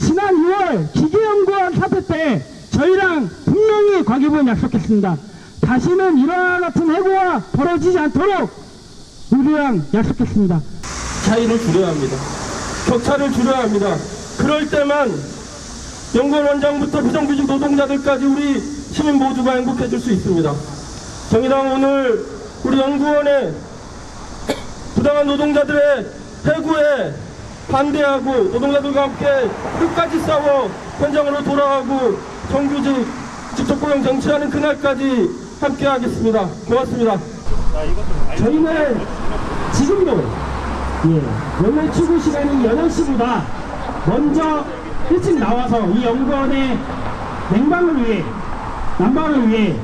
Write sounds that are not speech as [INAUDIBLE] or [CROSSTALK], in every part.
지난 2월 기계연구원 사태 때 저희랑 분명히 과기부는 약속했습니다. 다시는 이와 같은 해고가 벌어지지 않도록 우리랑 약속했습니다. 차이를 줄여야 합니다. 격차를 줄여야 합니다. 그럴 때만 연구원 원장부터 비정규직 노동자들까지 우리 시민 모두가 행복해질 수 있습니다. 정의당 오늘 우리 연구원의 부당한 노동자들의 해고에 반대하고 노동자들과 함께 끝까지 싸워 현장으로 돌아가고 정규직 직접고용 정치하는 그날까지 함께 하겠습니다. 고맙습니다. 저희는 지금도 예, 원래 출근 시간이 8시보다 먼저 일찍 나와서 이 연구원의 냉방을 위해 난방을 위해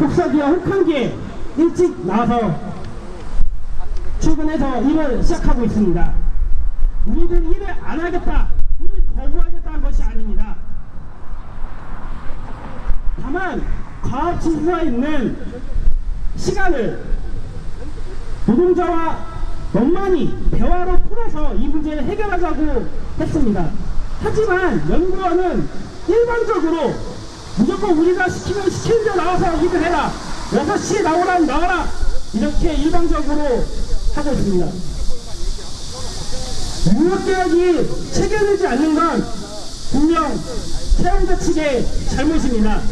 혹사기와 혹한기에 일찍 나와서 출근해서 일을 시작하고 있습니다. 우리는 일을 안 하겠다, 일을 거부하겠다는 것이 아닙니다. 다만 과학 지수가 있는 시간을 노동자와 원만히 대화로 풀어서 이 문제를 해결하자고 했습니다. 하지만 연구원은 일반적으로 무조건 우리가 시키면 시키는 대로 나와서 일을 해라. 6시에 나오라면 나와라. 이렇게 일방적으로 하고 있습니다. 무역계약이 체결되지 않는 건 분명 채용자 측의 잘못입니다.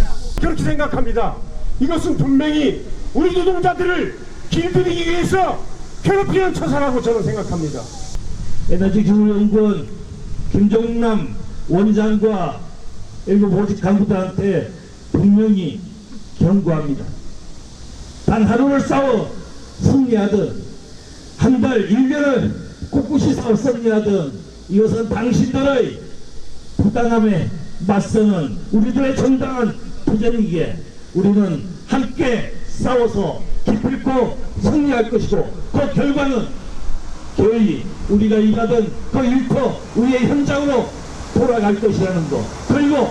그렇게 생각합니다. 이것은 분명히 우리 노동자들을 길들이기 위해서 괴롭히는 처사라고 저는 생각합니다. 에너지 기술연구원 김종남 원장과 일부 보직 간부들한테 분명히 경고합니다. 단 하루를 싸워 승리하든 한 달, 일년을 싸워 승리하든 이것은 당신들의 부당함에 맞서는 우리들의 정당한 도전이기에 우리는 함께 싸워서 기필코 승리할 것이고 그 결과는 저희 우리가 일하던 그 일터 우리의 현장으로 돌아갈 것이라는 것 그리고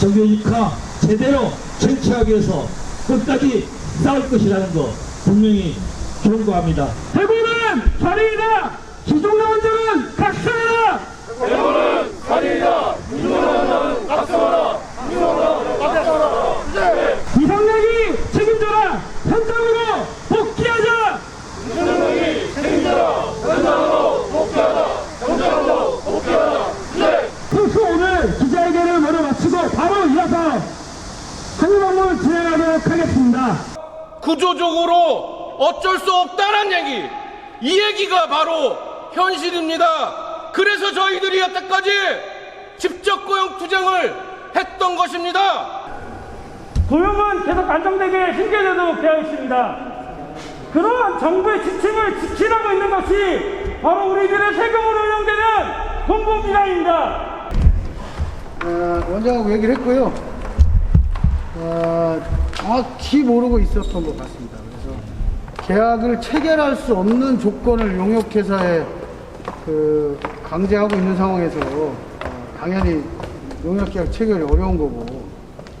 정규직화 제대로 정치하기 위해서 끝까지 싸울 것이라는 것 분명히 경고합니다. 대구는 살인이다. 기종남 원장은 각성하라. 이성력이 책임져라. 현장으로 복귀하자. 그래서 오늘 기자회견을 모두 마치고 바로 이어서 한일방문을 진행하도록 하겠습니다. 구조적으로 어쩔 수 없다는 얘기. 이 얘기가 바로 현실입니다. 그래서 저희들이 여태까지 직접 고용 투쟁을 했던 것입니다. 고용은 계속 안정되게 신계되도록 되어 있습니다. 그러한 정부의 지침을 지키라고 있는 것이 바로 우리들의 세금으로 운영되는 공공기관입니다. 어, 원장하고 얘기를 했고요. 어, 정확히 모르고 있었던 것 같습니다. 계약을 체결할 수 없는 조건을 용역회사에 그 강제하고 있는 상황에서 어, 당연히 용역계약 체결이 어려운 거고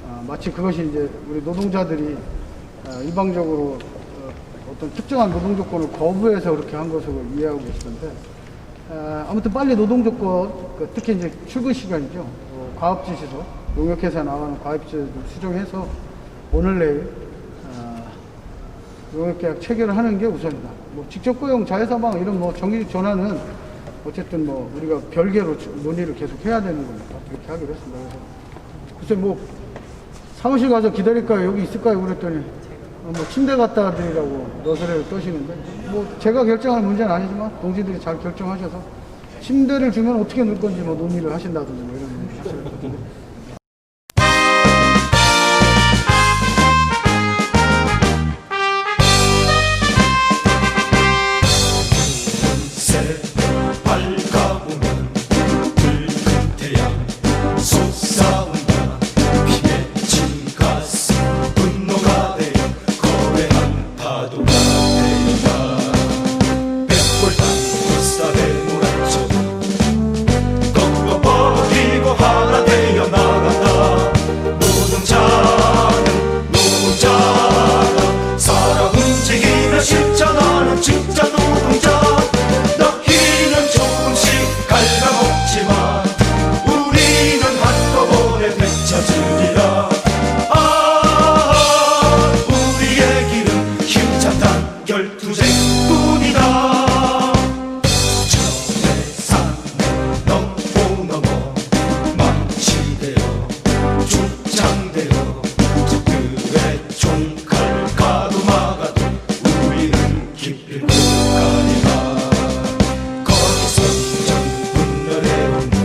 어, 마치 그것이 이제 우리 노동자들이 어, 일방적으로 어, 어떤 특정한 노동 조건을 거부해서 그렇게 한 것으로 이해하고 계시던데 어, 아무튼 빨리 노동 조건, 그 특히 이제 출근 시간이죠. 어, 과업지시서 용역회사 나가는 과업지를 수정해서 오늘 내일 계약 체결을 하는 게 우선이다. 뭐 직접 고용, 자회사방 이런 뭐 정규직 전환은 어쨌든 뭐 우리가 별개로 주- 논의를 계속 해야 되는 거니까 그렇게 하기로 했습니다. 그래서 글쎄 뭐 사무실 가서 기다릴까요? 여기 있을까요? 그랬더니 어, 뭐 침대 갖다 드리라고 너스레를 떠시는데 뭐 제가 결정할 문제는 아니지만 동지들이 잘 결정하셔서 침대를 주면 어떻게 넣을 건지 뭐 논의를 하신다든지 뭐 이런 얘기 [LAUGHS] 같은데 Thank you.